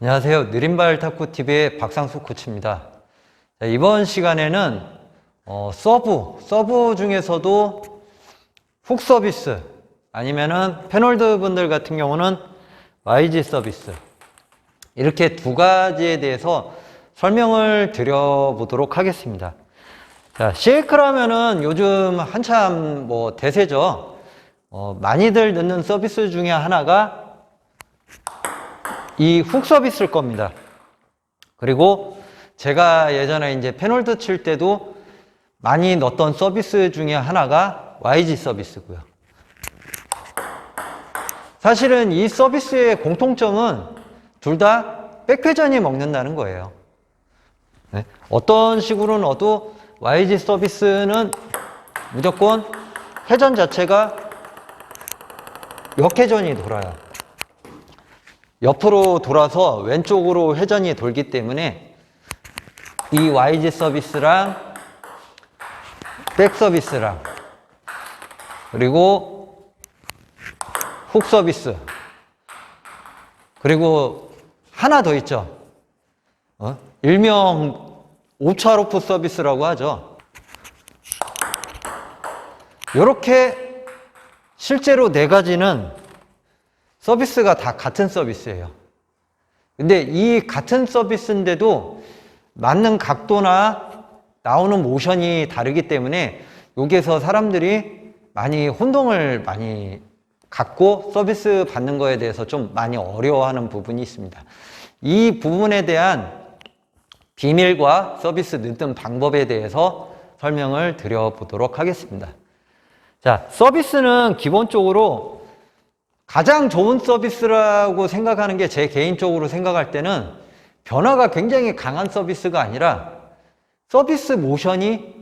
안녕하세요. 느린발 탁구TV의 박상수 코치입니다. 자, 이번 시간에는 어, 서브, 서브 중에서도 훅 서비스 아니면은 패널드 분들 같은 경우는 YG 서비스 이렇게 두 가지에 대해서 설명을 드려보도록 하겠습니다. 자, 쉐이크라면은 요즘 한참 뭐 대세죠. 어, 많이들 넣는 서비스 중에 하나가 이훅 서비스일 겁니다. 그리고 제가 예전에 이제 페널드 칠 때도 많이 넣었던 서비스 중에 하나가 YG 서비스고요. 사실은 이 서비스의 공통점은 둘 다 백회전이 먹는다는 거예요. 네? 어떤 식으로 넣어도 YG 서비스는 무조건 회전 자체가 역회전이 돌아요. 옆으로 돌아서 왼쪽으로 회전이 돌기 때문에 이 YG 서비스랑 백 서비스랑 그리고 훅 서비스 그리고 하나 더 있죠. 어? 일명 오차로프 서비스라고 하죠. 이렇게 실제로 네 가지는 서비스가 다 같은 서비스예요. 근데 이 같은 서비스인데도 맞는 각도나 나오는 모션이 다르기 때문에 여기에서 사람들이 많이 혼동을 많이 갖고 서비스 받는 거에 대해서 좀 많이 어려워하는 부분이 있습니다. 이 부분에 대한 비밀과 서비스 넣는 방법에 대해서 설명을 드려보도록 하겠습니다. 자, 서비스는 기본적으로 가장 좋은 서비스라고 생각하는 게 제 개인적으로 생각할 때는 변화가 굉장히 강한 서비스가 아니라 서비스 모션이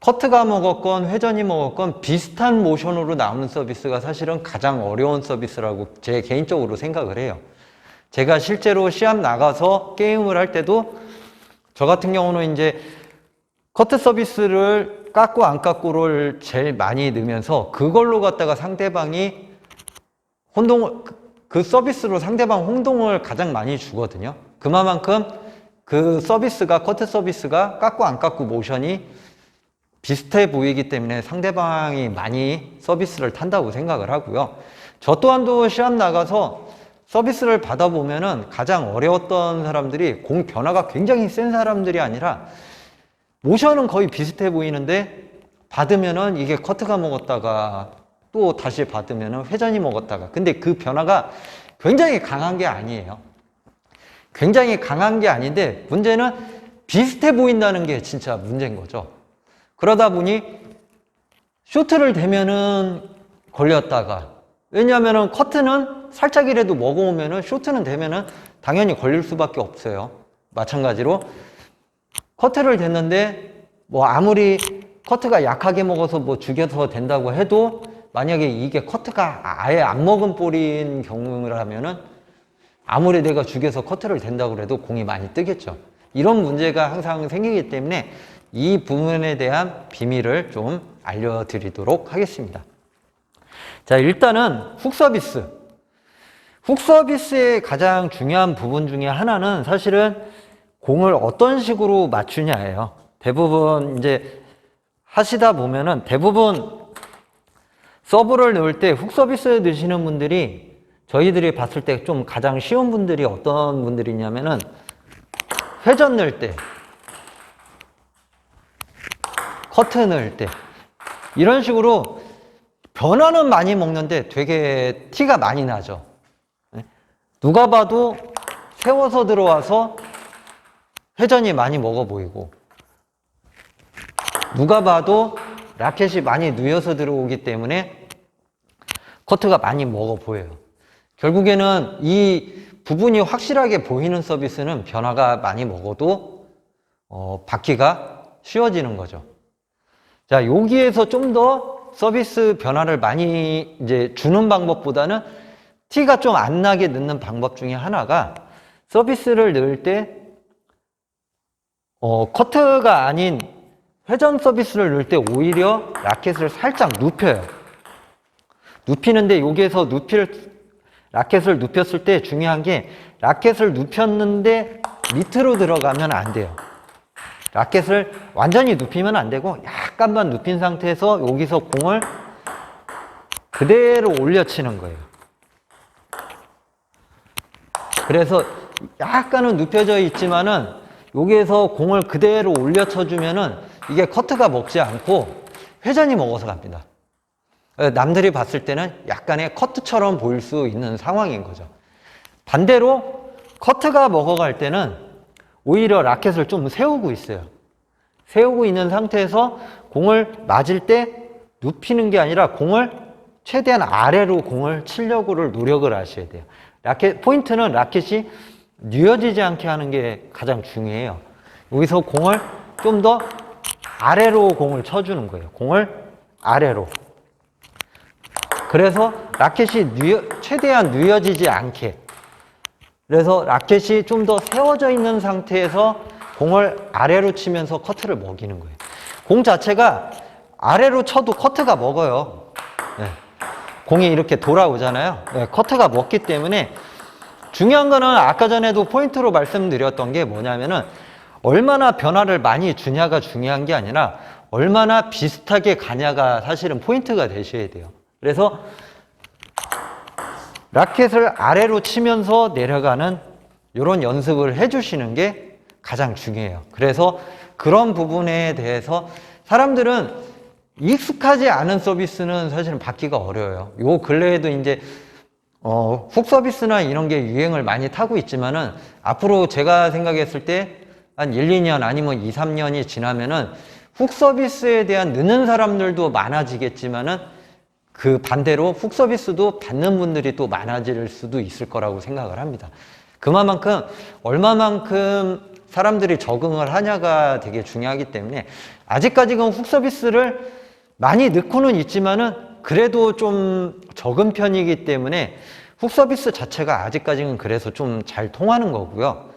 커트가 먹었건 회전이 먹었건 비슷한 모션으로 나오는 서비스가 사실은 가장 어려운 서비스라고 제 개인적으로 생각을 해요. 제가 실제로 시합 나가서 게임을 할 때도 저 같은 경우는 이제 커트 서비스를 깎고 안 깎고를 제일 많이 넣으면서 그걸로 갖다가 상대방이 혼동을 그- 그 서비스로 상대방 혼동을 가장 많이 주거든요. 그만큼 그 서비스가 커트 서비스가 깎고 안 깎고 모션이 비슷해 보이기 때문에 상대방이 많이 서비스를 탄다고 생각을 하고요. 저 또한도 시합 나가서 서비스를 받아보면은 가장 어려웠던 사람들이 공 변화가 굉장히 센 사람들이 아니라 모션은 거의 비슷해 보이는데 받으면은 이게 커트가 먹었다가 또 다시 받으면은 회전이 먹었다가 근데 그 변화가 굉장히 강한 게 아니에요. 굉장히 강한 게 아닌데 문제는 비슷해 보인다는 게 진짜 문제인 거죠. 그러다 보니 쇼트를 대면은 걸렸다가 왜냐하면은 커트는 살짝이라도 먹어오면은 쇼트는 되면은 당연히 걸릴 수밖에 없어요. 마찬가지로 커트를 댔는데 뭐 아무리 커트가 약하게 먹어서 뭐 죽여서 된다고 해도 만약에 이게 커트가 아예 안 먹은 볼인 경우라면은 아무리 내가 죽여서 커트를 댄다고 해도 공이 많이 뜨겠죠. 이런 문제가 항상 생기기 때문에 이 부분에 대한 비밀을 좀 알려드리도록 하겠습니다. 자, 일단은 훅 서비스. 훅 서비스의 가장 중요한 부분 중에 하나는 사실은 공을 어떤 식으로 맞추냐예요. 대부분 이제 하시다 보면은 대부분 서브를 넣을 때 훅 서비스 넣으시는 분들이 저희들이 봤을 때 좀 가장 쉬운 분들이 어떤 분들이냐면은 회전 넣을 때 커트 넣을 때 이런 식으로 변화는 많이 먹는데 되게 티가 많이 나죠. 네? 누가 봐도 세워서 들어와서 회전이 많이 먹어 보이고 누가 봐도 라켓이 많이 누여서 들어오기 때문에 커트가 많이 먹어 보여요. 결국에는 이 부분이 확실하게 보이는 서비스는 변화가 많이 먹어도 어, 받기가 쉬워지는 거죠. 자, 여기에서 좀 더 서비스 변화를 많이 이제 주는 방법보다는 티가 좀 안 나게 넣는 방법 중에 하나가 서비스를 넣을 때 어, 커트가 아닌 회전 서비스를 넣을 때 오히려 라켓을 살짝 눕혀요. 눕히는데 여기에서 눕힐 라켓을 눕혔을 때 중요한 게 라켓을 눕혔는데 밑으로 들어가면 안 돼요. 라켓을 완전히 눕히면 안 되고 약간만 눕힌 상태에서 여기서 공을 그대로 올려치는 거예요. 그래서 약간은 눕혀져 있지만은 여기에서 공을 그대로 올려쳐 주면은 이게 커트가 먹지 않고 회전이 먹어서 갑니다. 남들이 봤을 때는 약간의 커트처럼 보일 수 있는 상황인 거죠. 반대로 커트가 먹어갈 때는 오히려 라켓을 좀 세우고 있어요. 세우고 있는 상태에서 공을 맞을 때 눕히는 게 아니라 공을 최대한 아래로 공을 치려고를 노력을 하셔야 돼요. 라켓, 포인트는 라켓이 뉘어지지 않게 하는 게 가장 중요해요. 여기서 공을 좀 더 아래로 공을 쳐주는 거예요. 공을 아래로. 그래서 라켓이 뉘어, 최대한 뉘어지지 않게. 그래서 라켓이 좀 더 세워져 있는 상태에서 공을 아래로 치면서 커트를 먹이는 거예요. 공 자체가 아래로 쳐도 커트가 먹어요. 네. 공이 이렇게 돌아오잖아요. 네, 커트가 먹기 때문에 중요한 거는 아까 전에도 포인트로 말씀드렸던 게 뭐냐면은 얼마나 변화를 많이 주냐가 중요한 게 아니라 얼마나 비슷하게 가냐가 사실은 포인트가 되셔야 돼요. 그래서 라켓을 아래로 치면서 내려가는 이런 연습을 해주시는 게 가장 중요해요. 그래서 그런 부분에 대해서 사람들은 익숙하지 않은 서비스는 사실은 받기가 어려워요. 요 근래에도 이제 어, 훅 서비스나 이런 게 유행을 많이 타고 있지만은 앞으로 제가 생각했을 때 한 1, 2년 아니면 2, 3년이 지나면은 훅 서비스에 대한 느는 사람들도 많아지겠지만은 그 반대로 훅 서비스도 받는 분들이 또 많아질 수도 있을 거라고 생각을 합니다. 그만큼 얼마만큼 사람들이 적응을 하냐가 되게 중요하기 때문에 아직까지는 훅 서비스를 많이 넣고는 있지만은 그래도 좀 적은 편이기 때문에 훅 서비스 자체가 아직까지는 그래서 좀 잘 통하는 거고요.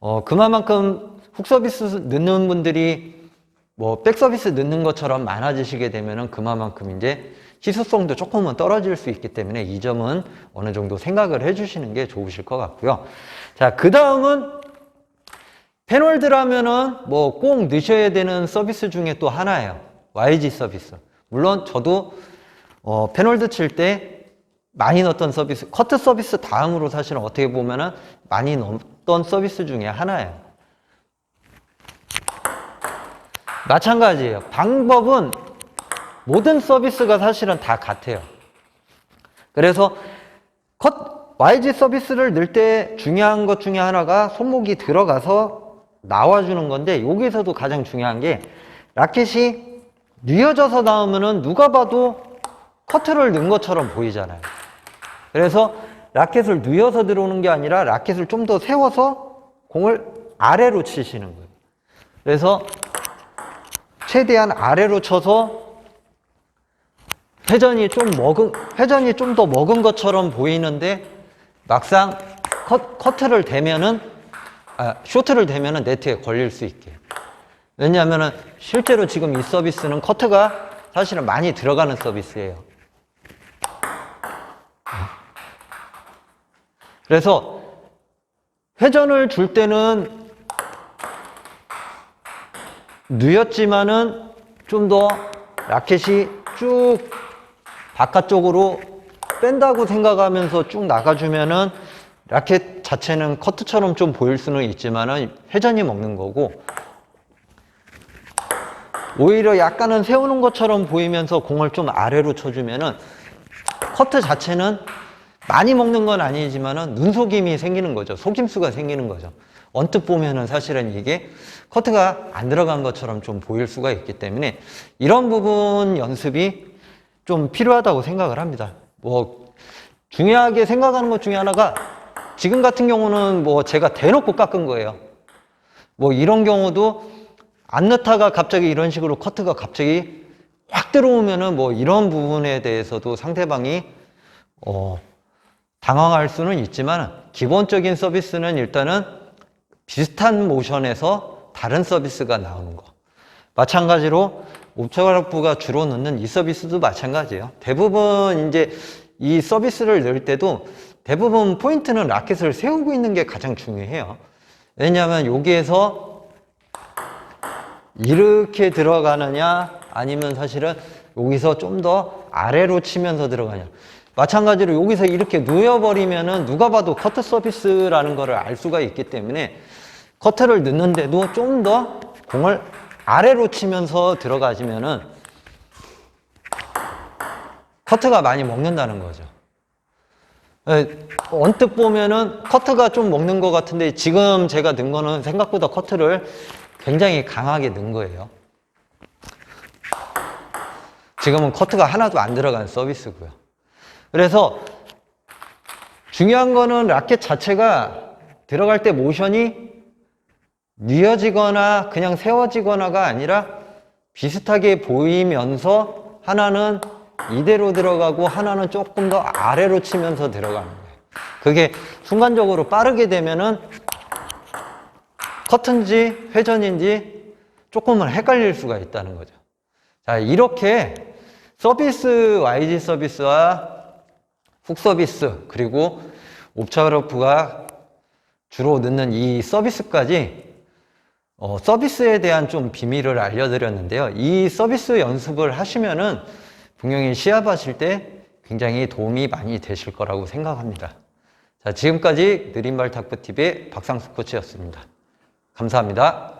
어, 그만큼 훅 서비스 넣는 분들이 뭐 백 서비스 넣는 것처럼 많아지시게 되면은 그만큼 이제 희소성도 조금은 떨어질 수 있기 때문에 이 점은 어느 정도 생각을 해주시는 게 좋으실 것 같고요. 자, 그 다음은 페놀드라면은 뭐 꼭 넣으셔야 되는 서비스 중에 또 하나예요. YG 서비스. 물론 저도 어, 페놀드 칠 때 많이 넣었던 서비스, 커트 서비스 다음으로 사실은 어떻게 보면은 많이 넣었던 서비스 중에 하나예요. 마찬가지예요. 방법은 모든 서비스가 사실은 다 같아요. 그래서 컷, YG 서비스를 넣을 때 중요한 것 중에 하나가 손목이 들어가서 나와주는 건데 여기서도 가장 중요한 게 라켓이 뉘어져서 나오면은 누가 봐도 커트를 넣은 것처럼 보이잖아요. 그래서 라켓을 뉘어서 들어오는 게 아니라 라켓을 좀 더 세워서 공을 아래로 치시는 거예요. 그래서 최대한 아래로 쳐서 회전이 좀 먹은 회전이 좀 더 먹은 것처럼 보이는데 막상 컷, 커트를 대면은 아, 쇼트를 대면은 네트에 걸릴 수 있게. 왜냐하면은 실제로 지금 이 서비스는 커트가 사실은 많이 들어가는 서비스예요. 그래서 회전을 줄 때는 누였지만은 좀 더 라켓이 쭉 바깥쪽으로 뺀다고 생각하면서 쭉 나가주면은 라켓 자체는 커트처럼 좀 보일 수는 있지만은 회전이 먹는 거고 오히려 약간은 세우는 것처럼 보이면서 공을 좀 아래로 쳐주면은 커트 자체는 많이 먹는 건 아니지만은 눈속임이 생기는 거죠. 속임수가 생기는 거죠. 언뜻 보면은 사실은 이게 커트가 안 들어간 것처럼 좀 보일 수가 있기 때문에 이런 부분 연습이 좀 필요하다고 생각을 합니다. 뭐 중요하게 생각하는 것 중에 하나가 지금 같은 경우는 뭐 제가 대놓고 깎은 거예요. 뭐 이런 경우도 안 넣다가 갑자기 이런 식으로 커트가 갑자기 확 들어오면은 뭐 이런 부분에 대해서도 상대방이 어 당황할 수는 있지만 기본적인 서비스는 일단은 비슷한 모션에서 다른 서비스가 나오는 거. 마찬가지로 옵처락부가 주로 넣는 이 서비스도 마찬가지예요. 대부분 이제 이 서비스를 넣을 때도 대부분 포인트는 라켓을 세우고 있는 게 가장 중요해요. 왜냐하면 여기에서 이렇게 들어가느냐 아니면 사실은 여기서 좀 더 아래로 치면서 들어가냐. 마찬가지로 여기서 이렇게 누워버리면은 누가 봐도 커트 서비스라는 거를 알 수가 있기 때문에 커트를 넣는데도 좀 더 공을 아래로 치면서 들어가시면은 커트가 많이 먹는다는 거죠. 예, 언뜻 보면은 커트가 좀 먹는 것 같은데 지금 제가 넣은 거는 생각보다 커트를 굉장히 강하게 넣은 거예요. 지금은 커트가 하나도 안 들어간 서비스고요. 그래서 중요한 거는 라켓 자체가 들어갈 때 모션이 뉘어지거나 그냥 세워지거나가 아니라 비슷하게 보이면서 하나는 이대로 들어가고 하나는 조금 더 아래로 치면서 들어가는 거예요. 그게 순간적으로 빠르게 되면은 커튼지 회전인지 조금은 헷갈릴 수가 있다는 거죠. 자, 이렇게 서비스, YG 서비스와 훅 서비스, 그리고 옵차러프가 주로 넣는 이 서비스까지 어, 서비스에 대한 좀 비밀을 알려드렸는데요. 이 서비스 연습을 하시면은 분명히 시합하실 때 굉장히 도움이 많이 되실 거라고 생각합니다. 자, 지금까지 느린발 탁구TV의 박상수 코치였습니다. 감사합니다.